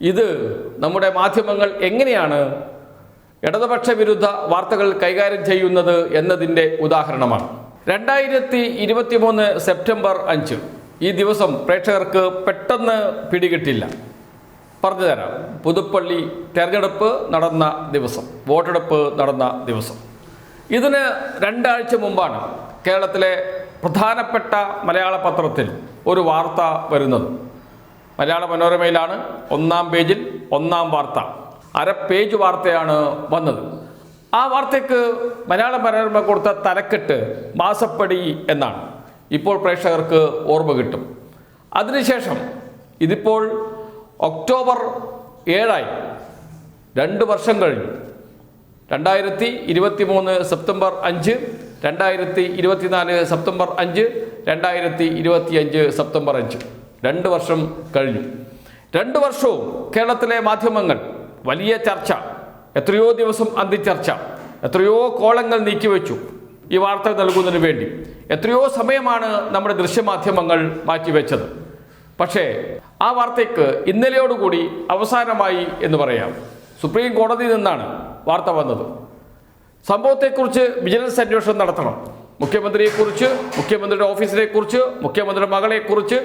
ഇത് നമ്മുടെ മാധ്യമങ്ങൾ എങ്ങനെയാണ് ഇടതുപക്ഷ വിരുദ്ധ വാർത്തകൾ കൈകാര്യം ചെയ്യുന്നത് എന്നതിന്റെ ഉദാഹരണമാണ്. രണ്ടായിരത്തി ഇരുപത്തി മൂന്ന് സെപ്റ്റംബർ അഞ്ച് ഈ ദിവസം പ്രേക്ഷകർക്ക് പെട്ടെന്ന് പിടികിട്ടില്ല. പറഞ്ഞു തരാം. പുതുപ്പള്ളി തെരഞ്ഞെടുപ്പ് നടന്ന ദിവസം വോട്ടെടുപ്പ് നടന്ന ദിവസം. ഇതിന് രണ്ടാഴ്ച മുമ്പാണ് കേരളത്തിലെ പ്രധാനപ്പെട്ട മലയാള പത്രത്തിൽ ഒരു വാർത്ത വരുന്നത്. മലയാള മനോരമയിലാണ് ഒന്നാം പേജിൽ ഒന്നാം വാർത്ത. അര പേജ് വാർത്തയാണ് വന്നത്. ആ വാർത്തയ്ക്ക് മലയാള മനോരമ കൊടുത്ത തലക്കെട്ട് മാസപ്പടി എന്നാണ്. ഇപ്പോൾ പ്രേക്ഷകർക്ക് ഓർമ്മ കിട്ടും. അതിനുശേഷം ഇതിപ്പോൾ ഒക്ടോബർ ഏഴായി. രണ്ട് വർഷം കഴിഞ്ഞു. രണ്ടായിരത്തി ഇരുപത്തി മൂന്ന് സെപ്റ്റംബർ അഞ്ച് രണ്ടായിരത്തി ഇരുപത്തിനാല് സെപ്റ്റംബർ അഞ്ച് രണ്ടായിരത്തി ഇരുപത്തിയഞ്ച് സെപ്റ്റംബർ അഞ്ച്. രണ്ട് വർഷം കഴിഞ്ഞു. രണ്ട് വർഷവും കേരളത്തിലെ മാധ്യമങ്ങൾ വലിയ ചർച്ച എത്രയോ ദിവസം അന്തിച്ചർച്ച എത്രയോ കോളങ്ങൾ നീക്കിവെച്ചു ഈ വാർത്ത നൽകുന്നതിന് വേണ്ടി. എത്രയോ സമയമാണ് നമ്മുടെ ദൃശ്യമാധ്യമങ്ങൾ മാറ്റിവെച്ചത്. പക്ഷേ ആ വാർത്തയ്ക്ക് ഇന്നലെയോടുകൂടി അവസാനമായി എന്ന് പറയാം. സുപ്രീം കോടതിയിൽ നിന്നാണ് വാർത്ത വന്നത്. സംഭവത്തെക്കുറിച്ച് വിജിലൻസ് അന്വേഷണം നടത്തണം. മുഖ്യമന്ത്രിയെക്കുറിച്ച് മുഖ്യമന്ത്രിയുടെ ഓഫീസിനെ കുറിച്ച് മുഖ്യമന്ത്രിയുടെ മകളെക്കുറിച്ച്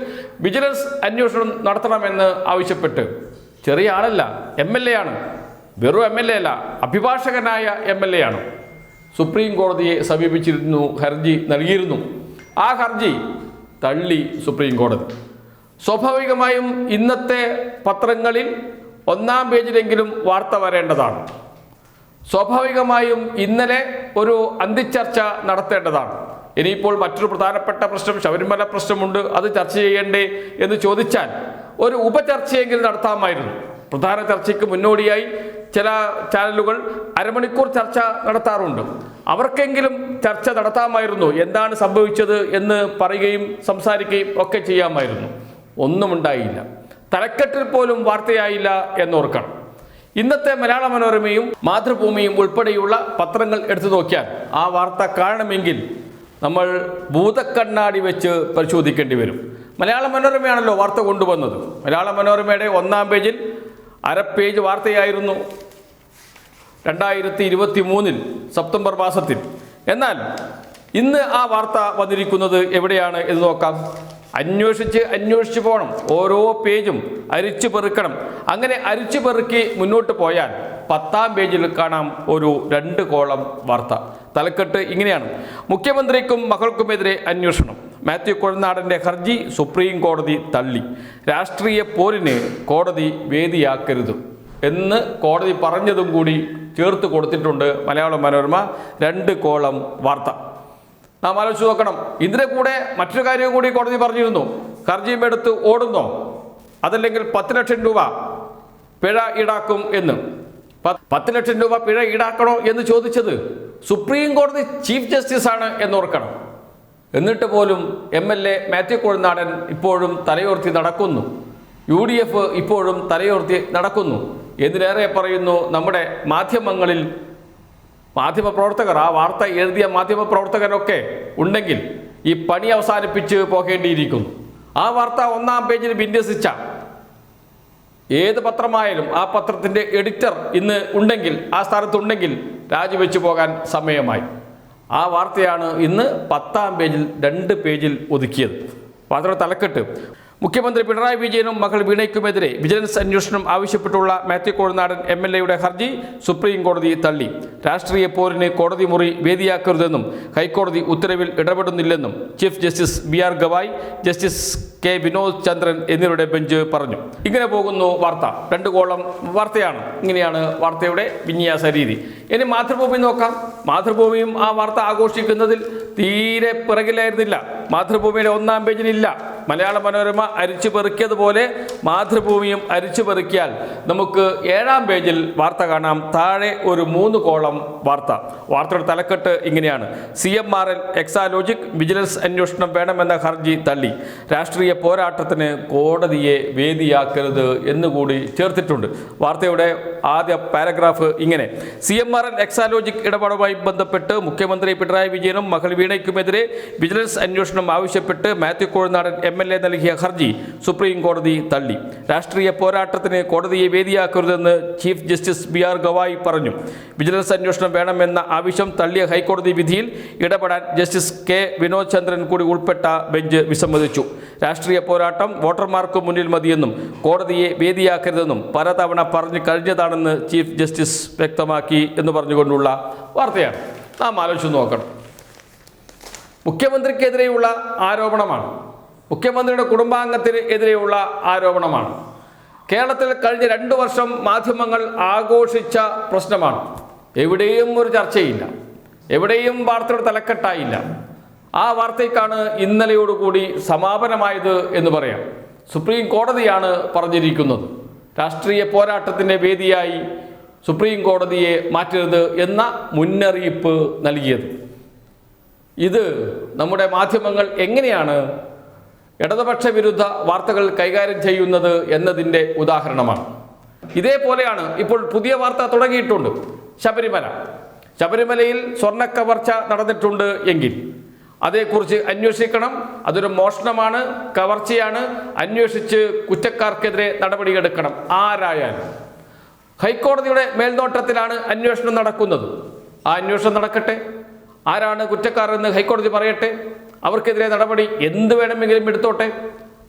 വിജിലൻസ് അന്വേഷണം നടത്തണമെന്ന് ആവശ്യപ്പെട്ട് ചെറിയ ആളല്ല എം എൽ എ ആണ്. വെറും എം എൽ എ അല്ല അഭിഭാഷകനായ എം എൽ എ ആണ്. സുപ്രീം കോടതിയെ സമീപിച്ചിരുന്നു ഹർജി നൽകിയിരുന്നു. ആ ഹർജി തള്ളി സുപ്രീം കോടതി. സ്വാഭാവികമായും ഇന്നത്തെ പത്രങ്ങളിൽ ഒന്നാം പേജിലെങ്കിലും വാർത്ത വരേണ്ടതാണ്. സ്വാഭാവികമായും ഇന്നലെ ഒരു അന്തിച്ചർച്ച നടത്തേണ്ടതാണ്. ഇനിയിപ്പോൾ മറ്റൊരു പ്രധാനപ്പെട്ട പ്രശ്നം ശബരിമല പ്രശ്നമുണ്ട് അത് ചർച്ച ചെയ്യേണ്ടേ എന്ന് ചോദിച്ചാൽ ഒരു ഉപചർച്ചയെങ്കിലും നടത്താമായിരുന്നു. പ്രധാന ചർച്ചയ്ക്ക് മുന്നോടിയായി ചില ചാനലുകൾ അരമണിക്കൂർ ചർച്ച നടത്താറുണ്ട്. അവർക്കെങ്കിലും ചർച്ച നടത്താമായിരുന്നു. എന്താണ് സംഭവിച്ചത് എന്ന് പറയുകയും സംസാരിക്കുകയും ഒക്കെ ചെയ്യാമായിരുന്നു. ഒന്നും ഉണ്ടായില്ല. തലക്കെട്ടിൽ പോലും വാർത്തയായില്ല എന്നോർക്കണം. ഇന്നത്തെ മലയാള മനോരമയും മാതൃഭൂമിയും ഉൾപ്പെടെയുള്ള പത്രങ്ങൾ എടുത്തു നോക്കിയാൽ ആ വാർത്ത കാണണമെങ്കിൽ നമ്മൾ ഭൂതക്കണ്ണാടി വെച്ച് പരിശോധിക്കേണ്ടി വരും. മലയാള മനോരമയാണല്ലോ വാർത്ത കൊണ്ടുവന്നത്. മലയാള മനോരമയുടെ ഒന്നാം പേജിൽ അര പേജ് വാർത്തയായിരുന്നു. രണ്ടായിരത്തി ഇരുപത്തി മൂന്നിൽ സെപ്റ്റംബർ മാസത്തിൽ. എന്നാൽ ഇന്ന് ആ വാർത്ത വന്നിരിക്കുന്നത് എവിടെയാണ് എന്ന് നോക്കാം. അന്വേഷിച്ച് അന്വേഷിച്ച് പോകണം. ഓരോ പേജും അരിച്ചു പെറുക്കണം. അങ്ങനെ അരിച്ചു പെറുക്കി മുന്നോട്ട് പോയാൽ പത്താം പേജിൽ കാണാം ഒരു രണ്ട് കോളം വാർത്ത. തലക്കെട്ട് ഇങ്ങനെയാണ്. മുഖ്യമന്ത്രിക്കും മകൾക്കുമെതിരെ അന്വേഷണം. മാത്യു കുഴനാടന്റെ ഹർജി സുപ്രീം കോടതി തള്ളി. രാഷ്ട്രീയ പോരിന് കോടതി വേദിയാക്കരുത് എന്ന് കോടതി പറഞ്ഞതും കൂടി ചേർത്ത് കൊടുത്തിട്ടുണ്ട് മലയാള മനോരമ രണ്ട് കോളം വാർത്ത. നാം ആലോചിച്ച് നോക്കണം. ഇതിന്റെ കൂടെ മറ്റൊരു കാര്യവും കൂടി കോടതി പറഞ്ഞിരുന്നു. ഹർജിയും എടുത്ത് ഓടുന്നോ? അതല്ലെങ്കിൽ പത്ത് ലക്ഷം രൂപ പിഴ ഈടാക്കും എന്ന്. പത്ത് ലക്ഷം രൂപ പിഴ ഈടാക്കണോ എന്ന് ചോദിച്ചത് സുപ്രീം കോടതി ചീഫ് ജസ്റ്റിസ് ആണ് എന്ന് ഓർക്കണം എന്നിട്ട് പോലും M L A Mathew Kuzhalnadan ഇപ്പോഴും തലയോർത്തി നടക്കുന്നു. യു ഡി എഫ് ഇപ്പോഴും തലയോർത്തി നടക്കുന്നു. എന്തിനേറെ പറയുന്നു നമ്മുടെ മാധ്യമങ്ങളിൽ മാധ്യമപ്രവർത്തകർ ആ വാർത്ത എഴുതിയ മാധ്യമപ്രവർത്തകരൊക്കെ ഉണ്ടെങ്കിൽ ഈ പണി അവസാനിപ്പിച്ച് പോകേണ്ടിയിരിക്കുന്നു. ആ വാർത്ത ഒന്നാം പേജിൽ വിന്യസിച്ച ഏത് പത്രമായാലും ആ പത്രത്തിന്റെ എഡിറ്റർ ഇന്ന് ഉണ്ടെങ്കിൽ ആ സ്ഥാനത്തുണ്ടെങ്കിൽ രാജിവെച്ചു പോകാൻ സമയമായി. ആ വാർത്തയാണ് ഇന്ന് പത്താം പേജിൽ രണ്ട് പേജിൽ ഒതുക്കിയത്. വാർത്തയുടെ തലക്കെട്ട്. മുഖ്യമന്ത്രി പിണറായി വിജയനും മകൾ വീണയ്ക്കുമെതിരെ വിജിലൻസ് അന്വേഷണം ആവശ്യപ്പെട്ടുള്ള മാത്യു കോഴനാടൻ എം എൽ എയുടെ ഹർജി സുപ്രീം കോടതി തള്ളി. രാഷ്ട്രീയ പോരിന് കോടതി മുറി വേദിയാക്കരുതെന്നും ഹൈക്കോടതി ഉത്തരവിൽ ഇടപെടുന്നില്ലെന്നും chief justice B R Gavai justice K Vinod Chandran എന്നിവരുടെ ബെഞ്ച് പറഞ്ഞു. ഇങ്ങനെ പോകുന്നു വാർത്ത. രണ്ട് കോളം വാർത്തയാണ്. ഇങ്ങനെയാണ് വാർത്തയുടെ വിന്യാസ രീതി. ഇനി മാതൃഭൂമി നോക്കാം. മാതൃഭൂമിയും ആ വാർത്ത ആഘോഷിക്കുന്നതിൽ തീരെ പിറകിലായിരുന്നില്ല. മാതൃഭൂമിയുടെ ഒന്നാം പേജിലില്ല. മലയാള മനോരമ അരിച്ചു പെറുക്കിയതുപോലെ മാതൃഭൂമിയും അരിച്ചു പെറുക്കിയാൽ നമുക്ക് ഏഴാം പേജിൽ വാർത്ത കാണാം. താഴെ ഒരു മൂന്ന് കോളം വാർത്ത. വാർത്തയുടെ തലക്കെട്ട് ഇങ്ങനെയാണ്. C M R L Exalogic vigilance അന്വേഷണം വേണമെന്ന ഹർജി തള്ളി. രാഷ്ട്രീയ പോരാട്ടത്തിന് കോടതിയെ വേദിയാക്കരുത് എന്നുകൂടി ചേർത്തിട്ടുണ്ട്. വാർത്തയുടെ ആദ്യ പാരഗ്രാഫ് ഇങ്ങനെ. C M R L Exalogic ഇടപാടുമായി ബന്ധപ്പെട്ട് മുഖ്യമന്ത്രി പിണറായി വിജയനും മകൾ വീണയ്ക്കുമെതിരെ വിജിലൻസ് അന്വേഷണം ആവശ്യപ്പെട്ട് Mathew Kuzhalnadan M L A നൽകിയ ഹർജി സുപ്രീം കോടതി തള്ളി. രാഷ്ട്രീയ പോരാട്ടത്തിന് കോടതിയെ വേദിയാക്കരുതെന്ന് chief justice B R Gavai പറഞ്ഞു. വിജിലൻസ് അന്വേഷണം വേണമെന്ന ആവശ്യം തള്ളിയ ഹൈക്കോടതി വിധിയിൽ ഇടപെടാൻ ജസ്റ്റിസ് കെ വിനോദ് ചന്ദ്രൻ കൂടി ഉൾപ്പെട്ട ബെഞ്ച് വിസമ്മതിച്ചു. രാഷ്ട്രീയ പോരാട്ടം വോട്ടർമാർക്ക് മുന്നിൽ മതിയെന്നും കോടതിയെ വേദിയാക്കരുതെന്നും പലതവണ പറഞ്ഞു കഴിഞ്ഞതാണെന്ന് ചീഫ് ജസ്റ്റിസ് വ്യക്തമാക്കി എന്ന് പറഞ്ഞുകൊണ്ടുള്ള വാർത്തയാണ്. നാം ആലോചിച്ച് നോക്കണം. മുഖ്യമന്ത്രിക്കെതിരെയുള്ള ആരോപണമാണ്. മുഖ്യമന്ത്രിയുടെ കുടുംബാംഗത്തിന് എതിരെയുള്ള ആരോപണമാണ്. കേരളത്തിൽ കഴിഞ്ഞ രണ്ടു വർഷം മാധ്യമങ്ങൾ ആഘോഷിച്ച പ്രശ്നമാണ്. എവിടെയും ഒരു ചർച്ചയില്ല. എവിടെയും വാർത്തയുടെ തലക്കെട്ടായില്ല. ആ വാർത്തയ്ക്കാണ് ഇന്നലെയോടുകൂടി സമാപനമായത് എന്ന് പറയാം. സുപ്രീം കോടതിയാണ് പറഞ്ഞിരിക്കുന്നത്. രാഷ്ട്രീയ പോരാട്ടത്തിന്റെ വേദിയായി സുപ്രീം കോടതിയെ മാറ്റരുത് എന്ന മുന്നറിയിപ്പ് നൽകിയത്. ഇത് നമ്മുടെ മാധ്യമങ്ങൾ എങ്ങനെയാണ് ഇടതുപക്ഷ വിരുദ്ധ വാർത്തകൾ കൈകാര്യം ചെയ്യുന്നത് എന്നതിന്റെ ഉദാഹരണമാണ്. ഇതേപോലെയാണ് ഇപ്പോൾ പുതിയ വാർത്ത തുടങ്ങിയിട്ടുണ്ട്. ശബരിമല. ശബരിമലയിൽ സ്വർണക്കവർച്ച നടന്നിട്ടുണ്ട് എങ്കിൽ അതേക്കുറിച്ച് അന്വേഷിക്കണം. അതൊരു മോഷണമാണ് കവർച്ചയാണ്. അന്വേഷിച്ച് കുറ്റക്കാർക്കെതിരെ നടപടിയെടുക്കണം ആരായാലും. ഹൈക്കോടതിയുടെ മേൽനോട്ടത്തിലാണ് അന്വേഷണം നടക്കുന്നത്. ആ അന്വേഷണം നടക്കട്ടെ. ആരാണ് കുറ്റക്കാർ എന്ന് ഹൈക്കോടതി പറയട്ടെ. അവർക്കെതിരെ നടപടി എന്ത് വേണമെങ്കിലും എടുത്തോട്ടെ.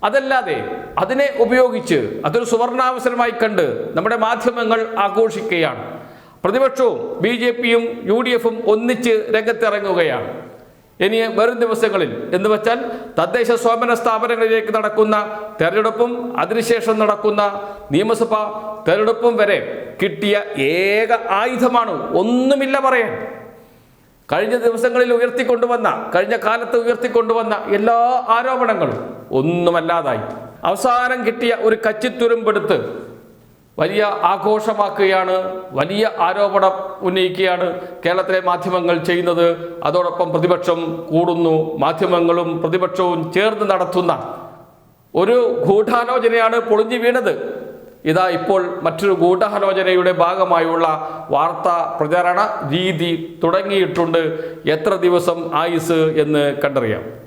അതല്ലാതെ അതിനെ ഉപയോഗിച്ച് അതൊരു സുവർണാവസരമായി കണ്ട് നമ്മുടെ മാധ്യമങ്ങൾ ആഘോഷിക്കുകയാണ്. പ്രതിപക്ഷവും ബി ജെ പിയും യു ഡി എഫും ഒന്നിച്ച് രംഗത്തിറങ്ങുകയാണ്. ഇനി വരും ദിവസങ്ങളിൽ എന്ന് വെച്ചാൽ തദ്ദേശ സ്വയംഭരണ സ്ഥാപനങ്ങളിലേക്ക് നടക്കുന്ന തെരഞ്ഞെടുപ്പും അതിനുശേഷം നടക്കുന്ന നിയമസഭാ തെരഞ്ഞെടുപ്പും വരെ കിട്ടിയ ഏക ആയുധമാണ് ഒന്നുമില്ല പറയാൻ. കഴിഞ്ഞ ദിവസങ്ങളിൽ ഉയർത്തിക്കൊണ്ടുവന്ന കഴിഞ്ഞ കാലത്ത് ഉയർത്തിക്കൊണ്ടുവന്ന എല്ലാ ആരോപണങ്ങളും ഒന്നുമല്ലാതായി. അവസാനം കിട്ടിയ ഒരു കച്ചിത്തുരുമ്പെടുത്ത് വലിയ ആഘോഷമാക്കുകയാണ് വലിയ ആരോപണം ഉന്നയിക്കുകയാണ് കേരളത്തിലെ മാധ്യമങ്ങൾ ചെയ്യുന്നത്. അതോടൊപ്പം പ്രതിപക്ഷം കൂടുന്നു മാധ്യമങ്ങളും പ്രതിപക്ഷവും ചേർന്ന് നടത്തുന്ന ഒരു ഗൂഢാലോചനയാണ് പൊളിഞ്ഞു വീണത്. ഇതാ ഇപ്പോൾ മറ്റൊരു ഗൂഢാലോചനയുടെ ഭാഗമായുള്ള വാർത്താ പ്രചാരണ രീതി തുടങ്ങിയിട്ടുണ്ട്. എത്ര ദിവസം ആയുസ് എന്ന് കണ്ടറിയാം.